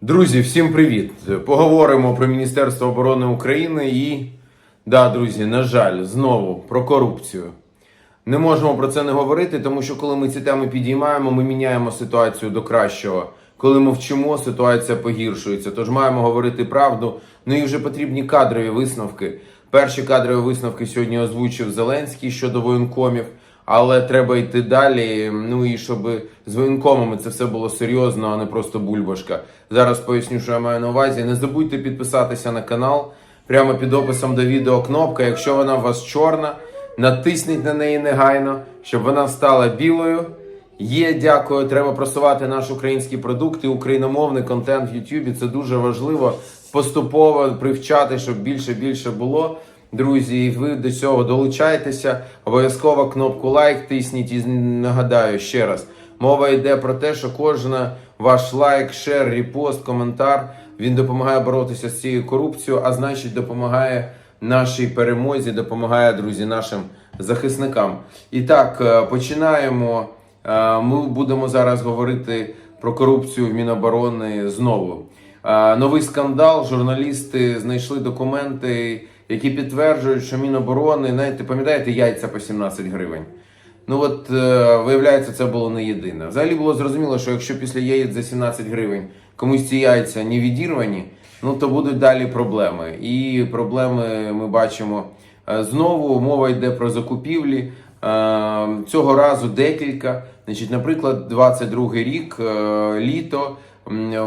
Друзі, всім привіт! Поговоримо про Міністерство оборони України і, да, друзі, на жаль, знову про корупцію. Не можемо про це не говорити, тому що коли ми ці теми підіймаємо, ми міняємо ситуацію до кращого. Коли мовчимо, ситуація погіршується. Тож маємо говорити правду. Ну і вже потрібні кадрові висновки. Перші кадрові висновки сьогодні озвучив Зеленський щодо воєнкомів. Але треба йти далі. Ну і щоб з воєнкомами це все було серйозно, а не просто бульбашка. Зараз поясню, що я маю на увазі. Не забудьте підписатися на канал. Прямо під описом до відео кнопка. Якщо вона у вас чорна, натисніть на неї негайно, щоб вона стала білою. Є, дякую. Треба просувати наш український продукт і україномовний контент в Ютубі. Це дуже важливо. Поступово привчати, щоб більше більше було. Друзі, і ви до цього долучайтеся. Обов'язково кнопку лайк тисніть і нагадаю ще раз. Мова йде про те, що кожна ваш лайк, шер, репост, коментар він допомагає боротися з цією корупцією, а значить допомагає нашій перемозі, допомагає, друзі, нашим захисникам. І так, е, починаємо. Е, Ми будемо зараз говорити про корупцію в Міноборони знову. Е, Новий скандал. Журналісти знайшли документи, які підтверджують, що Міноборони, знаєте, пам'ятаєте, яйця по 17 гривень. Ну от е, виявляється, це було не єдине. Взагалі було зрозуміло, що якщо після яєць за 17 гривень комусь ці яйця не відірвані, ну то будуть далі проблеми. І проблеми ми бачимо е, знову. Мова йде про закупівлі. Е, Цього разу декілька. Значить, наприклад, 22 рік, літо.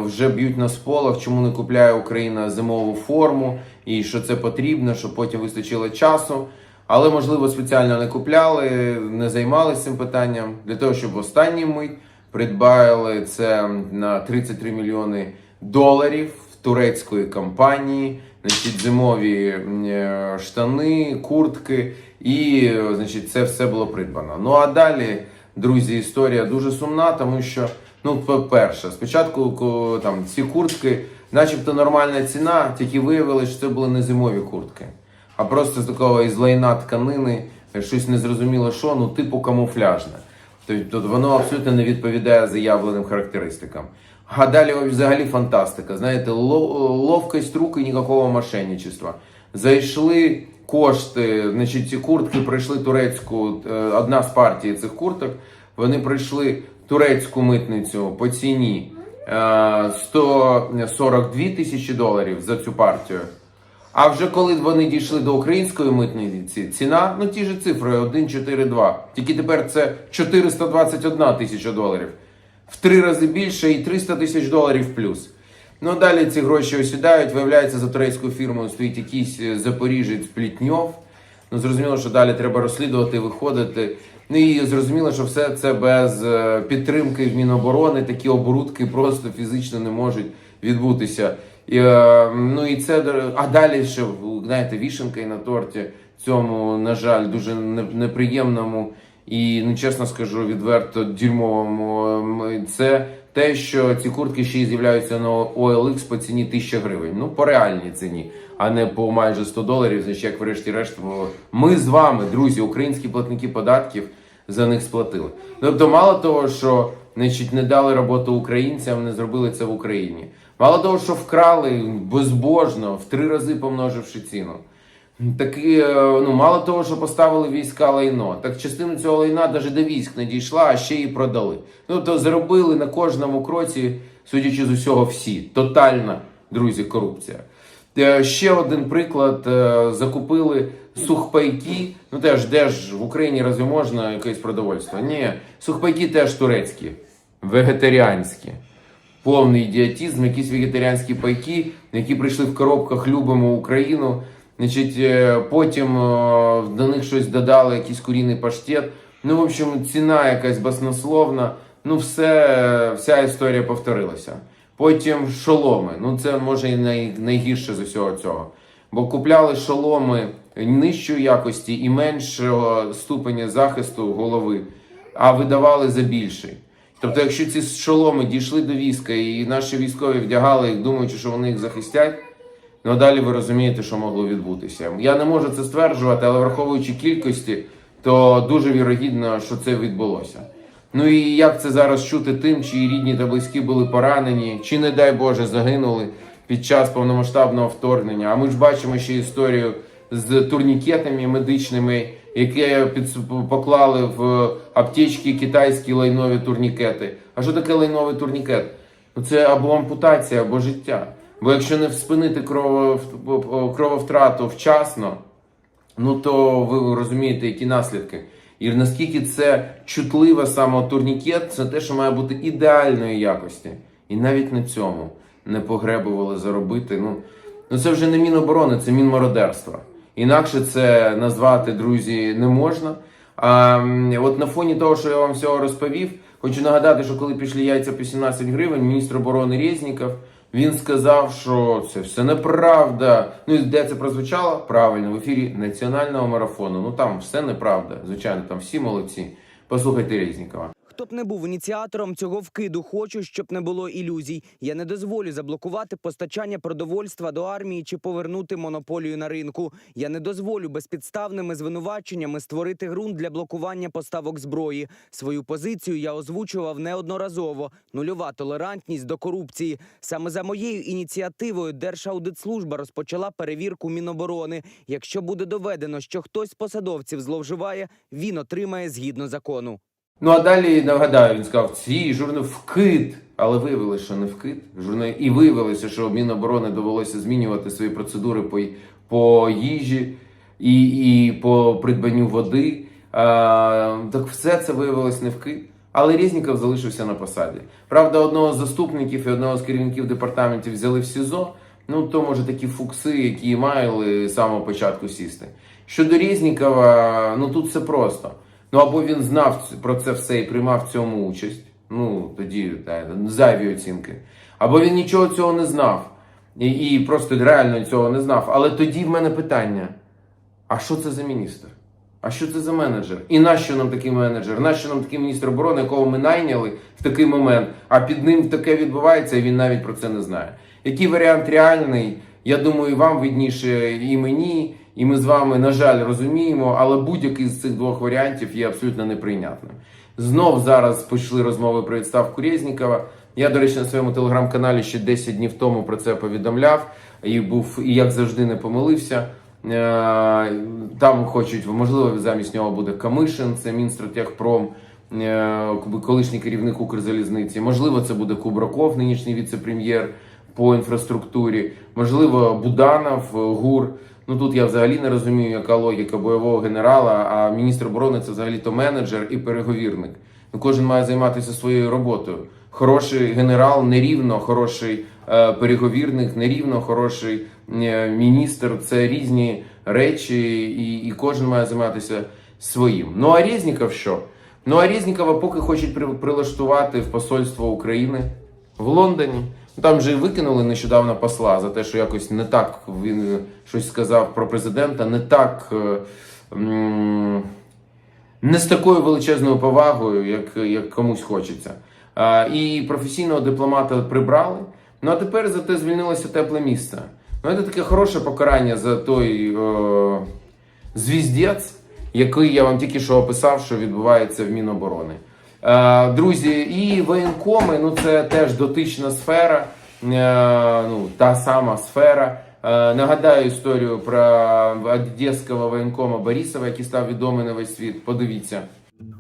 Вже б'ють на сполох, чому не купляє Україна зимову форму, і що це потрібно, щоб потім вистачило часу. Але, можливо, спеціально не купляли, не займалися цим питанням для того, щоб останній мить придбали це на 33 мільйони доларів в турецької компанії. Значить, зимові е, штани, куртки, і значить, це все було придбано. Ну а далі, друзі, історія дуже сумна, тому що, ну, по-перше, спочатку ко- там ці куртки, начебто нормальна ціна, тільки виявилося, що це були не зимові куртки а просто з такого із лайна тканини, щось незрозуміло що, ну типу камуфляжне. Тобто воно абсолютно не відповідає заявленим характеристикам. А далі взагалі фантастика. Знаєте, ловкость рук і ніякого мошенничества. Зайшли кошти, значить, ці куртки пройшли турецьку, е, одна з партій цих курток, вони пройшли турецьку митницю по ціні 142 тисячі доларів за цю партію. А вже коли вони дійшли до української митниці, ціна, ну ті ж цифри 1,42. Тільки тепер це 421 тисяча доларів. В три рази більше і 300 тисяч доларів плюс. Ну далі ці гроші осідають, виявляється, за турецькою фірмою стоїть якийсь е, запоріжець Плітньов. Ну зрозуміло, що далі треба розслідувати, виходити. Ну і зрозуміло, що все це без е, підтримки в Міноборони, такі оборудки просто фізично не можуть відбутися. І, е, ну і це а далі ще знаєте, вішенка і на торті цьому, на жаль, дуже неприємному і ну чесно скажу, відверто дерьмовому. Це те, що ці куртки ще й з'являються на OLX по ціні 1000 гривень. Ну по реальній ціні, а не по майже 100 доларів. Значить, як врешті-решт, ми з вами, друзі, українські платники податків за них сплатили. Тобто, мало того, що значить, не дали роботу українцям, не зробили це в Україні. Мало того, що вкрали безбожно, в три рази помноживши ціну. Так е, ну, мало того, що поставили війська лайно, так частину цього лайна навіть до військ не дійшла, а ще й продали. Ну, то заробили на кожному кроці, судячи з усього, всі. Тотальна, друзі, корупція. Е, Ще один приклад: е, закупили сухпайки. Ну теж де ж в Україні разве можна якесь продовольство? Ні, сухпайки теж турецькі, вегетаріанські. Повний ідіотизм, якісь вегетаріанські пайки, які прийшли в коробках любимо Україну. Значить, е, потім до них щось додали, якийсь курінний паштет. Ну, в общем, ціна якась баснословна. Ну, все, вся історія повторилася. Потім шоломи. Ну, це може і най, найгірше з усього цього. Бо купляли шоломи нижчої якості і меншого ступеня захисту голови, а видавали за більший. Тобто, якщо ці шоломи дійшли до війська і наші військові вдягали їх, думаючи, що вони їх захистять, ну далі ви розумієте, що могло відбутися. Я не можу це стверджувати, але враховуючи кількості, то дуже вірогідно, що це відбулося. Ну і як це зараз чути тим, чиї рідні та близькі були поранені, чи, не дай Боже, загинули під час повномасштабного вторгнення. А ми ж бачимо ще історію з турнікетами медичними, які поклали в аптечки китайські лайнові турнікети. А що таке лайновий турнікет? Ну це або ампутація, або життя. Бо якщо не спинити крововтрату вчасно, ну то ви розумієте, які наслідки. І наскільки це чутлива саме турнікет, це те, що має бути ідеальної якості. І навіть на цьому не погребували заробити. Ну, ну це вже не міноборони, це мінмародерство. Інакше це назвати, друзі, не можна. А от на фоні того, що я вам всього розповів, хочу нагадати, що коли пішли яйця по 17 гривень, міністр оборони Резніков, він сказав, що це все неправда. Ну і де це прозвучало? Правильно, в ефірі національного марафону. Ну там все неправда. Звичайно, там всі молодці. Послухайте Резнікова. Хто б не був ініціатором цього вкиду, хочу, щоб не було ілюзій. Я не дозволю заблокувати постачання продовольства до армії чи повернути монополію на ринку. Я не дозволю безпідставними звинуваченнями створити ґрунт для блокування поставок зброї. Свою позицію я озвучував неодноразово. Нульова толерантність до корупції. Саме за моєю ініціативою Держаудитслужба розпочала перевірку Міноборони. Якщо буде доведено, що хтось з посадовців зловживає, він отримає згідно закону. Ну а далі нагадаю, він сказав, ці журнал вкид. Але виявилося, що не вкид. Журнал... І виявилося, що Міноборони довелося змінювати свої процедури по, по їжі і, і по придбанню води. А, так все це виявилось не вкид. Але Резніков залишився на посаді. Правда, одного з заступників і одного з керівників департаментів взяли в СІЗО. Ну, то може такі фукси, які мали з самого початку сісти. Щодо Резнікова, ну тут все просто. Ну або він знав про це все і приймав в цьому участь. Ну тоді та, зайві оцінки. Або він нічого цього не знав і, і просто реально цього не знав. Але тоді в мене питання: а що це за міністр? А що це за менеджер? І нащо нам такий менеджер? Нащо нам такий міністр оборони, якого ми найняли в такий момент, а під ним таке відбувається, і він навіть про це не знає. Який варіант реальний? Я думаю, вам видніше і мені, і ми з вами, на жаль, розуміємо, але будь-який з цих двох варіантів є абсолютно неприйнятним. Знов зараз пішли розмови про відставку Резнікова. Я, до речі, на своєму телеграм-каналі ще 10 днів тому про це повідомляв і був, і як завжди, не помилився. Е, Там хочуть, можливо, замість нього буде Камишин, це Мінстратегпром, е, колишній керівник Укрзалізниці. Можливо, це буде Кубраков, нинішній віце-прем'єр по інфраструктурі. Можливо, Буданов, ГУР. Ну тут я взагалі не розумію, яка логіка бойового генерала. А міністр оборони це взагалі то менеджер і переговірник. Ну, кожен має займатися своєю роботою. Хороший генерал нерівно хороший е, переговірник, нерівно хороший е, міністр. Це різні речі, і, і кожен має займатися своїм. Ну а Резніков що? Ну а Резнікова поки хочуть при, прилаштувати в посольство України в Лондоні. Там же і викинули нещодавно посла за те, що якось не так він щось сказав про президента, не так. е, не з такою величезною повагою, як, як комусь хочеться. І професійного дипломата прибрали. Ну а тепер зате звільнилося тепле місце. Ну, це таке хороше покарання за той о, звіздець, який я вам тільки що описав, що відбувається в Міноборони. Е, друзі, і воєнкоми, ну це теж дотична сфера, е, ну та сама сфера. Е, нагадаю історію про одеського воєнкома Борисова, який став відомий на весь світ. Подивіться.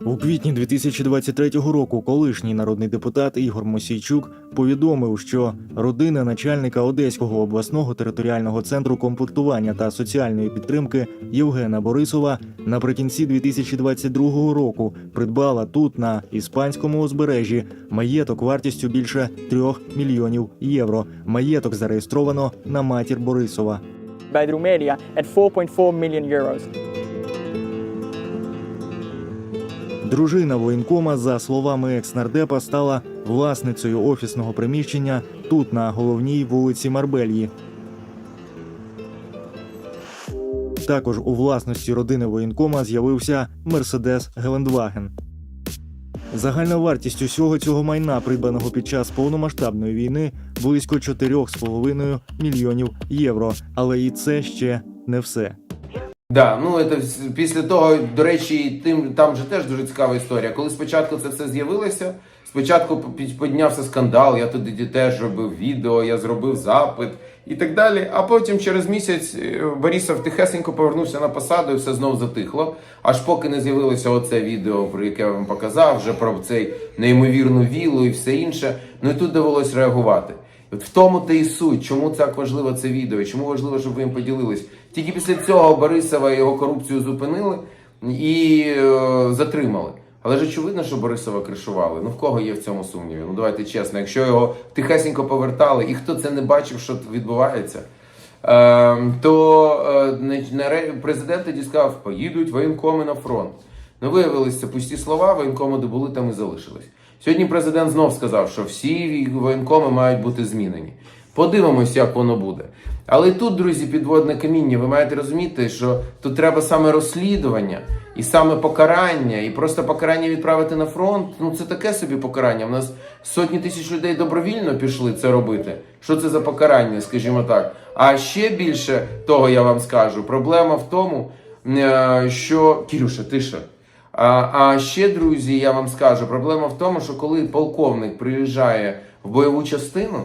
У квітні 2023 року колишній народний депутат Ігор Мосійчук повідомив, що родина начальника Одеського обласного територіального центру комплектування та соціальної підтримки Євгена Борисова наприкінці 2022 року придбала тут на іспанському узбережжі маєток вартістю більше 3 мільйонів євро. Маєток зареєстровано на матір Борисова. by the Rumelia at 4.4 million euros. Дружина воєнкома, за словами екс-нардепа, стала власницею офісного приміщення тут, на головній вулиці Марбельї. Також у власності родини воєнкома з'явився Мерседес Гелендваген. Загальна вартість усього цього майна, придбаного під час повномасштабної війни, близько 4,5 мільйонів євро. Але і це ще не все. Да, ну вс- після того, до речі, тим там же теж дуже цікава історія. Коли спочатку це все з'явилося, спочатку піднявся скандал, я тоді теж робив відео, я зробив запит і так далі. А потім через місяць е, Борисов тихесенько повернувся на посаду і все знов затихло. Аж поки не з'явилося оце відео, про яке я вам показав, вже про цей неймовірну вілу і все інше. Ну і тут довелось реагувати. В тому та і суть, чому так важливо це відео, чому важливо, щоб ви їм поділились. Тільки після цього Борисова його корупцію зупинили і е, затримали. Але ж очевидно, що Борисова кришували. Ну в кого є в цьому сумніві? Ну давайте чесно, якщо його тихесенько повертали, і хто це не бачив, що відбувається, е, то е, президент тоді сказав, поїдуть воєнкоми на фронт. Ну, виявилися пусті слова, воєнкоми де були, там і залишились. Сьогодні президент знов сказав, що всі воєнкоми мають бути змінені. Подивимось, як воно буде. Але тут, друзі, підводне каміння. Ви маєте розуміти, що тут треба саме розслідування і саме покарання, і просто покарання відправити на фронт. Ну це таке собі покарання. У нас сотні тисяч людей добровільно пішли це робити. Що це за покарання, скажімо так. А ще більше того я вам скажу. Проблема в тому, е, що Кірюша, тиша. А, ще, друзі, я вам скажу, проблема в тому, що коли полковник приїжджає в бойову частину,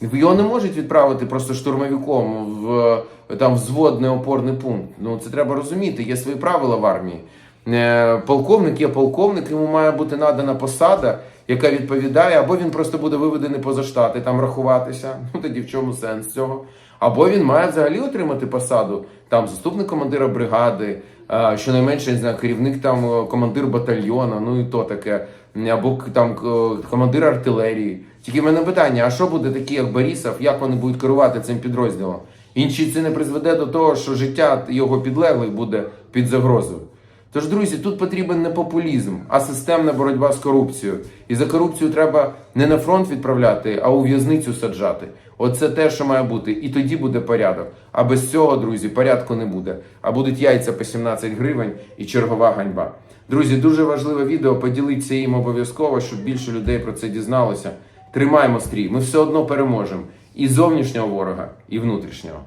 його не можуть відправити просто штурмовиком в там взводний опорний пункт. Ну це треба розуміти. Є свої правила в армії. Е, Полковник є полковник, йому має бути надана посада, яка відповідає, або він просто буде виведений поза штати, там рахуватися. Ну тоді в чому сенс цього? Або він має взагалі отримати посаду там заступник командира бригади, щонайменше не знаю, керівник там е, командир батальйона, ну і то таке, або там командир артилерії. Тільки в мене питання: а що буде такі, як Борисов, як вони будуть керувати цим підрозділом? Інші це не призведе до того, що життя його підлеглих буде під загрозою. Тож, друзі, тут потрібен не популізм, а системна боротьба з корупцією. І за корупцію треба не на фронт відправляти, а у в'язницю саджати. Оце те, що має бути. І тоді буде порядок. А без цього, друзі, порядку не буде. А будуть яйця по 17 гривень і чергова ганьба. Друзі, дуже важливе відео. Поділіться їм обов'язково, щоб більше людей про це дізналося. Тримаємо стрій. Ми все одно переможемо і зовнішнього ворога, і внутрішнього.